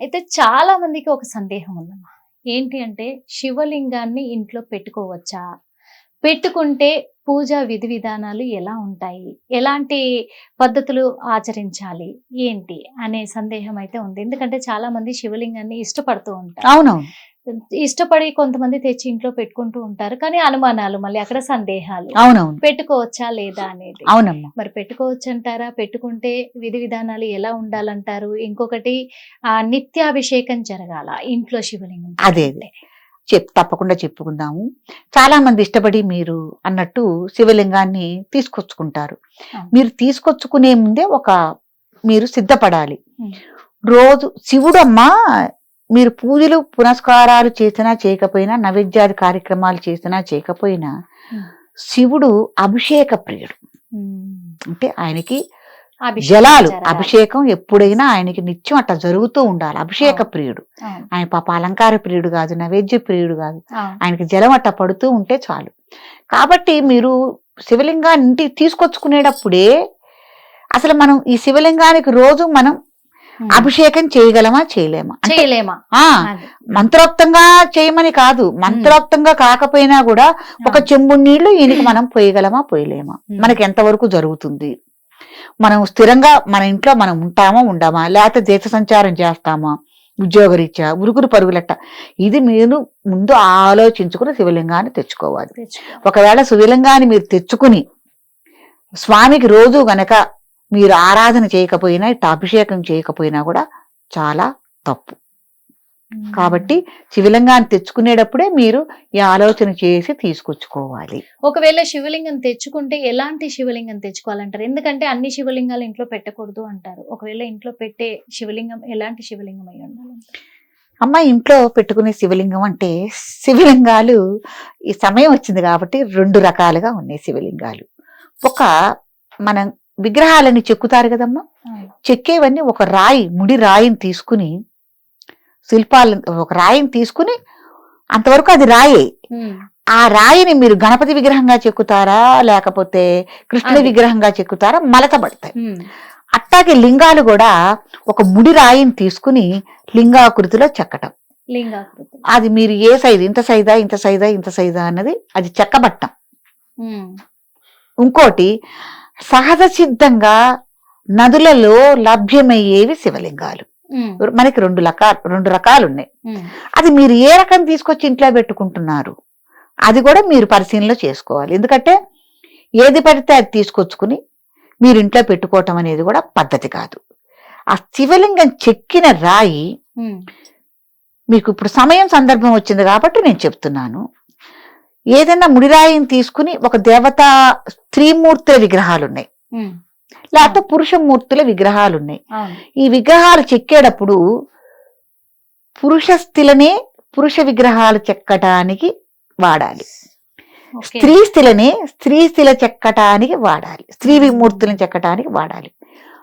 అయితే చాలా మందికి ఒక సందేహం ఉందమ్మా. ఏంటి అంటే శివలింగాన్ని ఇంట్లో పెట్టుకోవచ్చా? పెట్టుకుంటే పూజా విధి విధానాలు ఎలా ఉంటాయి? ఎలాంటి పద్ధతులు ఆచరించాలి? ఏంటి? అనే సందేహం అయితే ఉంది. ఎందుకంటే చాలా మంది శివలింగాన్ని ఇష్టపడుతూ ఉంటారు. అవునవును. ఇష్టపడి కొంతమంది తెచ్చి ఇంట్లో పెట్టుకుంటూ ఉంటారు. కానీ అనుమానాలు మళ్ళీ అక్కడ సందేహాలు. అవునవును. పెట్టుకోవచ్చా లేదా అనేది. అవునమ్మా. మరి పెట్టుకోవచ్చు అంటారా పెట్టుకుంటే విధి విధానాలు ఎలా ఉండాలంటారు? ఇంకొకటి ఆ నిత్యాభిషేకం జరగాల ఇంట్లో శివలింగం అదే, పెట్టుకుంటే. చెప్ తప్పకుండా చెప్పుకుందాము. చాలా మంది ఇష్టపడి మీరు అన్నట్టు శివలింగాన్ని తీసుకొచ్చుకుంటారు. మీరు తీసుకొచ్చుకునే ముందే ఒక మీరు సిద్ధపడాలి. రోజు శివుడమ్మా మీరు పూజలు పునస్కారాలు చేసినా చేయకపోయినా నైవేద్యాది కార్యక్రమాలు చేసినా చేయకపోయినా ఉం. శివుడు అభిషేక ప్రియుడు ఉమ్. అంటే ఆయనకి జలాలు. అభిషేకం ఎప్పుడైనా ఆయనకి నిత్యం అట్లా జరుగుతూ ఉండాలి అభిషేక. ప్రియుడు ఆయన పాప అలంకార ప్రియుడు కాదు నైవేద్య ప్రియుడు కాదు. ఆయనకి జలం అట్ట పడుతూ ఉంటే చాలు కాబట్టి మీరు శివలింగాన్ని ఇంటికి తీసుకొచ్చుకునేటప్పుడే అసలు మనం ఈ శివలింగానికి రోజు మనం. అభిషేకం చేయగలమా చేయలేమా? చేయలేమా. మంత్రోక్తంగా చేయమని కాదు. మంత్రోక్తంగా కాకపోయినా కూడా ఒక చెంబు నీళ్ళు ఈయనకి మనం పోయగలమా పోయలేమా. మనకి ఎంతవరకు జరుగుతుంది? మనం స్థిరంగా మన ఇంట్లో మనం ఉంటామా ఉండమా? లేకపోతే దేశ సంచారం చేస్తామా? ఉద్యోగరీత్యా? ఉరుకురు పరుగులెట్ట? ఇది మీరు ముందు ఆలోచించుకుని శివలింగాన్ని తెచ్చుకోవాలి. తెచ్చుకో. ఒకవేళ శివలింగాన్ని మీరు తెచ్చుకుని స్వామికి రోజు గనక మీరు ఆరాధన చేయకపోయినా అభిషేకం చేయకపోయినా కూడా చాలా తప్పు. కాబట్టి శివలింగాన్ని తెచ్చుకునేటప్పుడే మీరు ఈ ఆలోచన చేసి తీసుకొచ్చుకోవాలి. ఒకవేళ శివలింగం తెచ్చుకుంటే ఎలాంటి శివలింగం తెచ్చుకోవాలంటారు? ఎందుకంటే అన్ని శివలింగాలు ఇంట్లో పెట్టకూడదు అంటారు. ఒకవేళ ఇంట్లో పెట్టే శివలింగం ఎలాంటి శివలింగం అయి ఉండాలి? అమ్మ ఇంట్లో పెట్టుకునే శివలింగం అంటే శివలింగాలు ఈ సమయం వచ్చింది కాబట్టి రెండు రకాలుగా ఉన్నాయి శివలింగాలు. ఒక మనం విగ్రహాలని చెక్కుతారు కదమ్మా? చెక్కేవన్నీ ఒక రాయి ముడి రాయిని తీసుకుని శిల్పాలు ఒక రాయిని తీసుకుని అంతవరకు అది రాయే. ఆ రాయిని మీరు గణపతి విగ్రహంగా చెక్కుతారా? లేకపోతే కృష్ణుడి అది. విగ్రహంగా చెక్కుతారా? మలతబడతాయి. అట్టాగే లింగాలు కూడా ఒక ముడి రాయిని తీసుకుని లింగాకృతిలో చెక్కటం. లింగాకృతి. అది మీరు ఏ సైజు ఇంత సైజా ఇంత సైజా ఇంత సైజా అన్నది అది చెక్కబట్టం. ఇంకోటి సహజ సిద్ధంగా నదులలో లభ్యమయ్యేవి శివలింగాలు. మనకి రెండు రకాలు రెండు రకాలు ఉన్నాయి. అది మీరు ఏ రకం తీసుకొచ్చి ఇంట్లో పెట్టుకుంటున్నారు అది కూడా మీరు పరిశీలన చేసుకోవాలి ఎందుకంటే ఏది పడితే అది తీసుకొచ్చుకుని మీరు ఇంట్లో పెట్టుకోవటం అనేది కూడా పద్ధతి కాదు ఆ శివలింగం చెక్కిన రాయి. మీకు ఇప్పుడు సమయం సందర్భం వచ్చింది కాబట్టి నేను చెప్తున్నాను ఏదైనా ముడిరాయిని తీసుకుని ఒక దేవతా స్త్రీమూర్తుల విగ్రహాలు ఉన్నాయి. లేకపోతే పురుష మూర్తుల విగ్రహాలు ఉన్నాయి ఈ విగ్రహాలు చెక్కేటప్పుడు పురుష స్థిలనే పురుష విగ్రహాలు చెక్కటానికి వాడాలి. స్త్రీ స్థిలనే స్త్రీ స్థిల చెక్కటానికి వాడాలి. స్త్రీ విమూర్తులను చెక్కటానికి వాడాలి.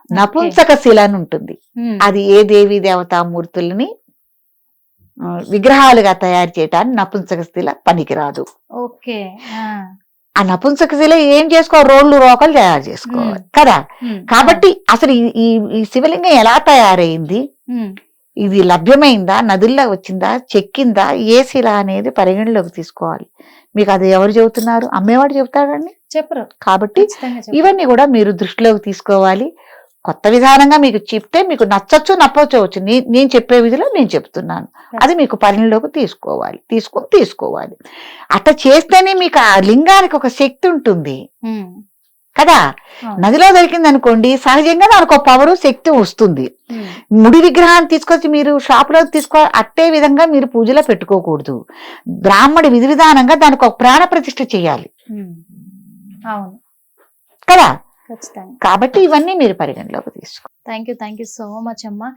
నపుంసక శిల అని ఉంటుంది. అది ఏ దేవి దేవతామూర్తులని ఆ, విగ్రహాలుగా తయారు చేయటానికి నపుంసక శిల పనికిరాదు. ఓకే ఆ. నపుంసక శిల ఏం చేసుకోవాలి రోళ్ళు రోకలు తయారు చేసుకోవాలి. కదా. కాబట్టి అసలు ఈ- శివలింగం ఎలా తయారైంది. ఇది లభ్యమైందా? నదుల్లో వచ్చిందా? చెక్కిందా? ఏ శిల అనేది పరిగణలోకి తీసుకోవాలి. మీకు అది ఎవరు చెబుతున్నారు? అమ్మేవాడు చెబుతాడండి? చెప్పరు. కాబట్టి. ఇవన్నీ కూడా మీరు దృష్టిలోకి తీసుకోవాలి. కొత్త విధానంగా మీకు చెప్తే మీకు నచ్చచ్చు నప్పవచ్చు నేను చెప్పే విధిలో నేను చెప్తున్నాను. అది మీకు పరిణిలోకి తీసుకోవాలి. తీసుకో తీసుకోవాలి. అట్లా చేస్తేనే మీకు ఆ లింగానికి ఒక శక్తి ఉంటుంది. కదా. నదిలో దొరికింది అనుకోండి సహజంగా దానికి ఒక పవరు శక్తి వస్తుంది. ముడి విగ్రహాన్ని తీసుకొచ్చి మీరు షాపులో తీసుకో అట్టే విధంగా మీరు పూజలో పెట్టుకోకూడదు. బ్రాహ్మడి విధి విధానంగా దానికి ఒక ప్రాణ ప్రతిష్ఠ చేయాలి. కదా? కాబట్టి ఇవన్నీ మీరు పరిగణలోకి తీసుకో thank you thank you so much అమ్మా.